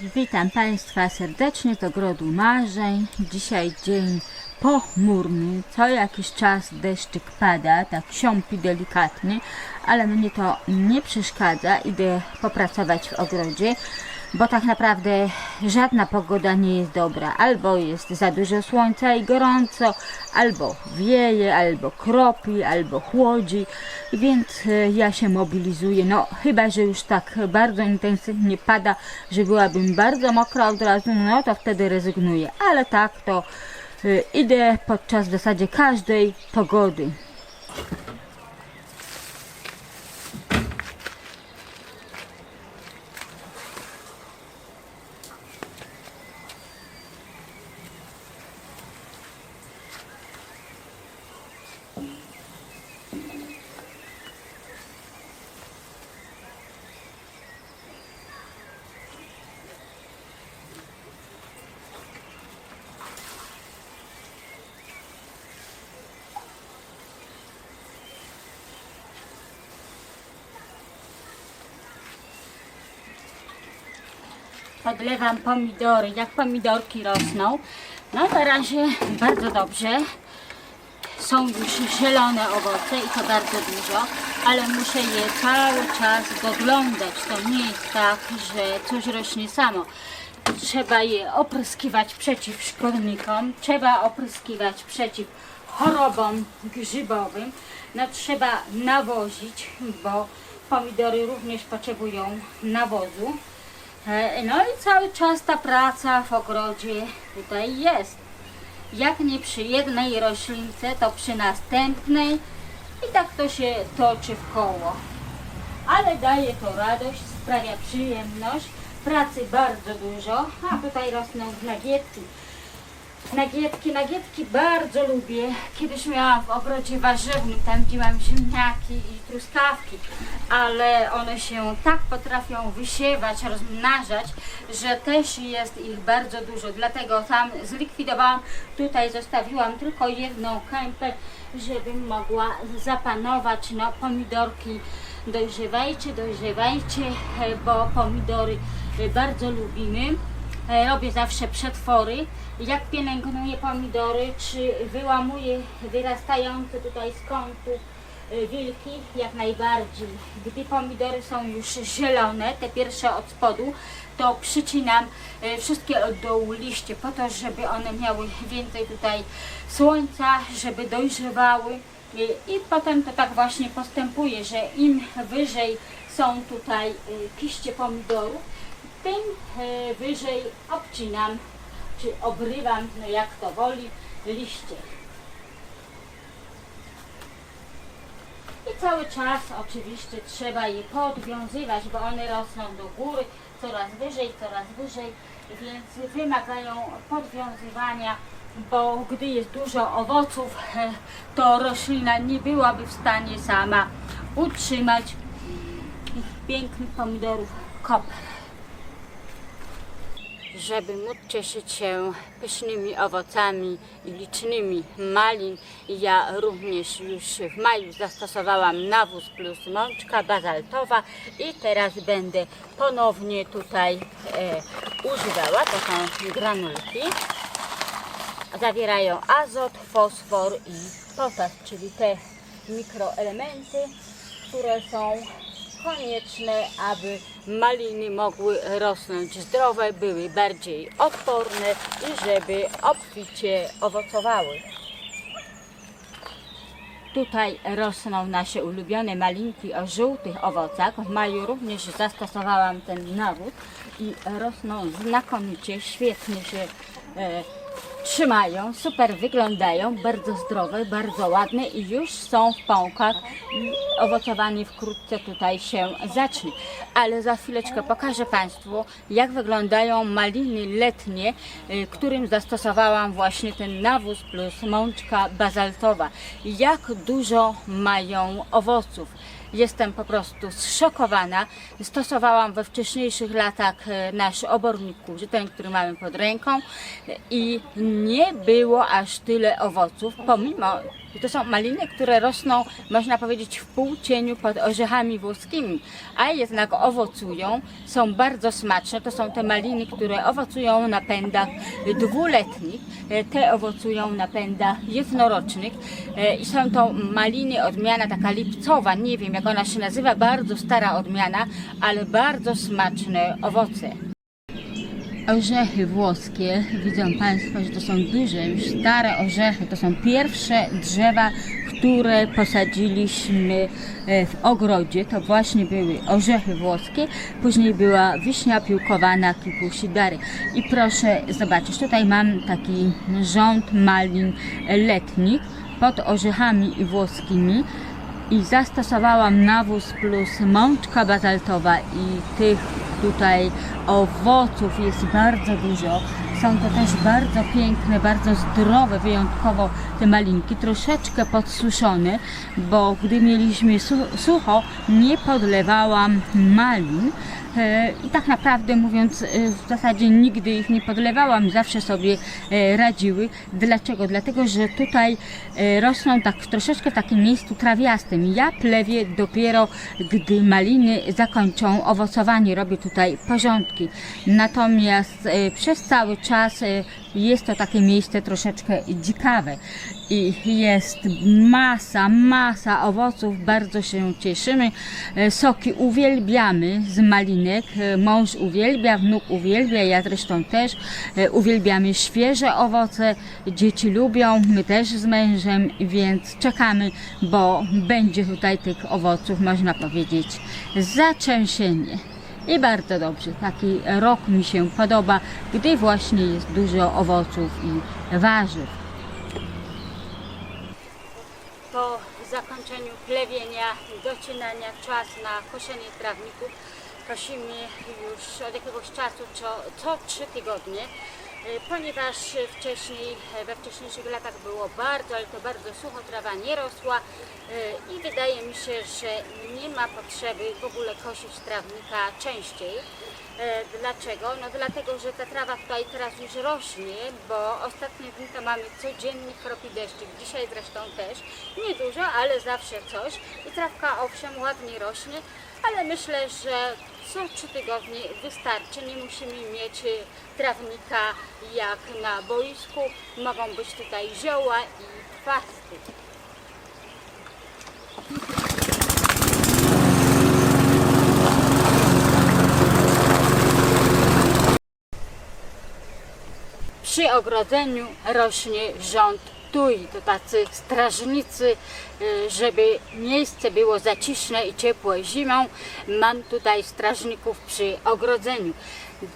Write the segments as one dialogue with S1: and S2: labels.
S1: Witam Państwa serdecznie z ogrodu marzeń. Dzisiaj dzień pochmurny. Co jakiś czas deszczyk pada, tak siąpi delikatnie, ale mnie to nie przeszkadza. Idę popracować w ogrodzie, bo tak naprawdę żadna pogoda nie jest dobra. Albo jest za dużo słońca i gorąco, albo wieje, albo kropi, albo chłodzi, więc e, ja się mobilizuję. No, chyba, że już tak bardzo intensywnie pada, że byłabym bardzo mokra od razu, no to wtedy rezygnuję. Ale tak to e, idę podczas w zasadzie każdej pogody. Podlewam pomidory, jak pomidorki rosną. No na razie bardzo dobrze. Są już zielone owoce i to bardzo dużo, ale muszę je cały czas doglądać. To nie jest tak, że coś rośnie samo. Trzeba je opryskiwać przeciw szkodnikom, trzeba opryskiwać przeciw chorobom grzybowym. No trzeba nawozić, bo pomidory również potrzebują nawozu. E, No i cały czas ta praca w ogrodzie tutaj jest. Jak nie przy jednej roślince, to przy następnej i tak to się toczy w koło. Ale daje to radość, sprawia przyjemność, pracy bardzo dużo, a tutaj rosną nagietki. Nagietki, nagietki bardzo lubię. Kiedyś miałam w ogrodzie warzywnym, tam gdzie ziemniaki i truskawki, ale one się tak potrafią wysiewać, rozmnażać, że też jest ich bardzo dużo. Dlatego tam zlikwidowałam, tutaj zostawiłam tylko jedną kępę, żebym mogła zapanować. No pomidorki dojrzewajcie, dojrzewajcie, bo pomidory bardzo lubimy. E, Robię zawsze przetwory. Jak pielęgnuję pomidory, czy wyłamuję wyrastające tutaj z kątu e, wilki? Jak najbardziej. Gdy pomidory są już zielone, te pierwsze od spodu, to przycinam e, wszystkie od dołu liście po to, żeby one miały więcej tutaj słońca, żeby dojrzewały. I potem to tak właśnie postępuje, że im wyżej są tutaj kiście pomidorów, tym e, wyżej obcinam, czy obrywam, no jak to woli, liście. I cały czas oczywiście trzeba je podwiązywać, bo one rosną do góry, coraz wyżej, coraz wyżej, więc wymagają podwiązywania, bo gdy jest dużo owoców, e, to roślina nie byłaby w stanie sama utrzymać pięknych pomidorów koper. Żeby móc cieszyć się pysznymi owocami i licznymi malin, ja również już w maju zastosowałam nawóz plus mączka bazaltowa i teraz będę ponownie tutaj e, używała. To są granulki. Zawierają azot, fosfor i potas, czyli te mikroelementy, które są konieczne, aby maliny mogły rosnąć zdrowe, były bardziej odporne i żeby obficie owocowały. Tutaj rosną nasze ulubione malinki o żółtych owocach. W maju również zastosowałam ten nawóz i rosną znakomicie, świetnie się e, trzymają, super wyglądają, bardzo zdrowe, bardzo ładne i już są w pąkach owocowanie wkrótce tutaj się zacznie. Ale za chwileczkę pokażę Państwu, jak wyglądają maliny letnie, y, którym zastosowałam właśnie ten nawóz plus mączka bazaltowa. Jak dużo mają owoców. Jestem po prostu zszokowana. Stosowałam we wcześniejszych latach e, nasz obornik kurzy, ten, który mamy pod ręką i nie było aż tyle owoców, pomimo to są maliny, które rosną, można powiedzieć, w półcieniu pod orzechami włoskimi, a jednak owocują, są bardzo smaczne. To są te maliny, które owocują na pędach dwuletnich, e, te owocują na pędach jednorocznych e, i są to maliny odmiana taka lipcowa, nie wiem jak ona się nazywa, bardzo stara odmiana, ale bardzo smaczne owoce. Orzechy włoskie, widzą Państwo, że to są duże, już stare orzechy. To są pierwsze drzewa, które posadziliśmy e, w ogrodzie. To właśnie były orzechy włoskie. Później była wiśnia piłkowana, kipusidary. I proszę zobaczyć, tutaj mam taki rząd malin letnich pod orzechami włoskimi i zastosowałam nawóz plus mączka bazaltowa i tych tutaj owoców jest bardzo dużo. Są to też bardzo piękne, bardzo zdrowe, wyjątkowo te malinki, troszeczkę podsuszone, bo gdy mieliśmy su- sucho, nie podlewałam malin. E, I tak naprawdę mówiąc, e, w zasadzie nigdy ich nie podlewałam, zawsze sobie e, radziły. Dlaczego? Dlatego, że tutaj rosną tak troszeczkę w takim miejscu trawiastym. Ja plewię dopiero, gdy maliny zakończą owocowanie, robię tutaj porządki. Natomiast przez cały czas e, jest to takie miejsce troszeczkę dzikawe i jest masa, masa owoców, bardzo się cieszymy. E, Soki uwielbiamy z malinek, E, mąż uwielbia, wnuk uwielbia, ja zresztą też. E, Uwielbiamy świeże owoce, dzieci lubią, my też z mężem, więc czekamy, bo będzie tutaj tych owoców, można powiedzieć, zaczęsienie. I bardzo dobrze, taki rok mi się podoba, gdy właśnie jest dużo owoców i warzyw. Po zakończeniu plewienia, docinania, czas na koszenie trawników. Kosimy już od jakiegoś czasu, co, co trzy tygodnie, ponieważ wcześniej, we wcześniejszych latach było bardzo, ale to bardzo sucho, trawa nie rosła y, i wydaje mi się, że nie ma potrzeby w ogóle kosić trawnika częściej. E, Dlaczego? No dlatego, że ta trawa tutaj teraz już rośnie, bo ostatnie dni to mamy codziennie kropi deszczyk, dzisiaj zresztą też, niedużo, ale zawsze coś i trawka owszem ładnie rośnie, ale myślę, że co trzy tygodnie wystarczy, nie musimy mieć trawnika jak na boisku, mogą być tutaj zioła i chwasty. Przy ogrodzeniu rośnie rząd tuj, to tacy strażnicy, y, żeby miejsce było zaciszne i ciepłe zimą. Mam tutaj strażników przy ogrodzeniu.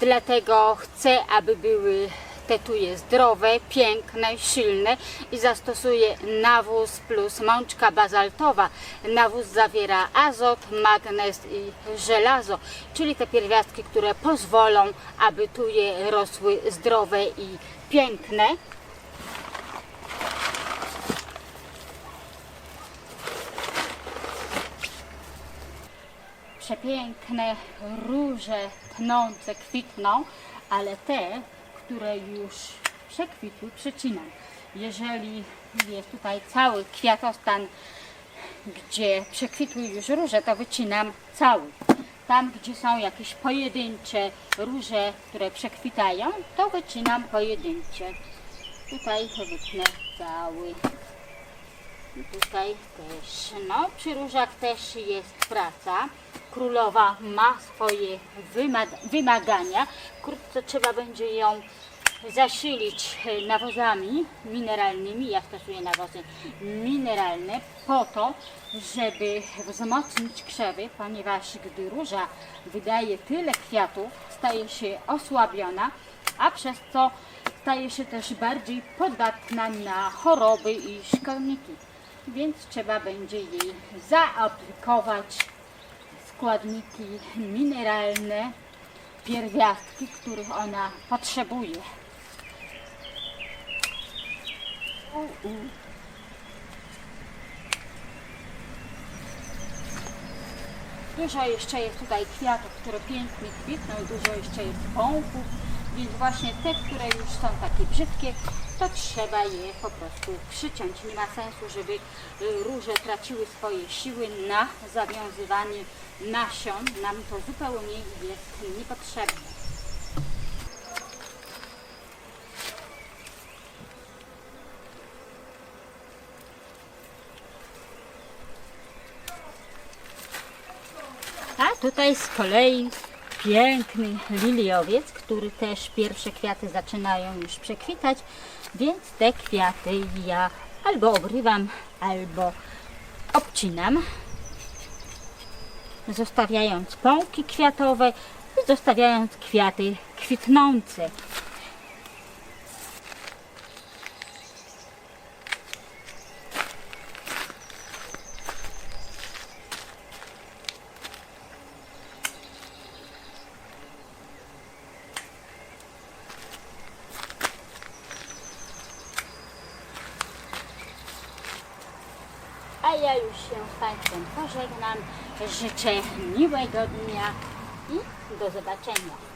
S1: Dlatego chcę, aby były te tuje zdrowe, piękne, silne i zastosuję nawóz plus mączka bazaltowa. Nawóz zawiera azot, magnez i żelazo, czyli te pierwiastki, które pozwolą, aby tuje rosły zdrowe i piękne. Przepiękne róże tnące kwitną, ale te, które już przekwitły, przecinam. Jeżeli jest tutaj cały kwiatostan, gdzie przekwitły już róże, to wycinam cały. Tam, gdzie są jakieś pojedyncze róże, które przekwitają, to wycinam pojedyncze. Tutaj wytnę cały. I tutaj też. No, przy różach też jest praca. Królowa ma swoje wyma- wymagania. Wkrótce trzeba będzie ją zasilić e, nawozami mineralnymi. Ja stosuję nawozy mineralne po to, żeby wzmocnić krzewy, ponieważ gdy róża wydaje tyle kwiatów, staje się osłabiona, a przez co staje się też bardziej podatna na choroby i szkodniki. Więc trzeba będzie jej zaaplikować składniki mineralne, pierwiastki, których ona potrzebuje. U, u. Dużo jeszcze jest tutaj kwiatów, które pięknie kwitną, dużo jeszcze jest pąków, Więc właśnie te, które już są takie brzydkie, to trzeba je po prostu przyciąć. Nie ma sensu, żeby y, róże traciły swoje siły na zawiązywanie nasion. Nam to zupełnie jest niepotrzebne. A tutaj z kolei piękny liliowiec, który też pierwsze kwiaty zaczynają już przekwitać, więc te kwiaty ja albo obrywam, albo obcinam, zostawiając pąki kwiatowe i zostawiając kwiaty kwitnące. A ja już się z Państwem pożegnam. Życzę miłego dnia i do zobaczenia.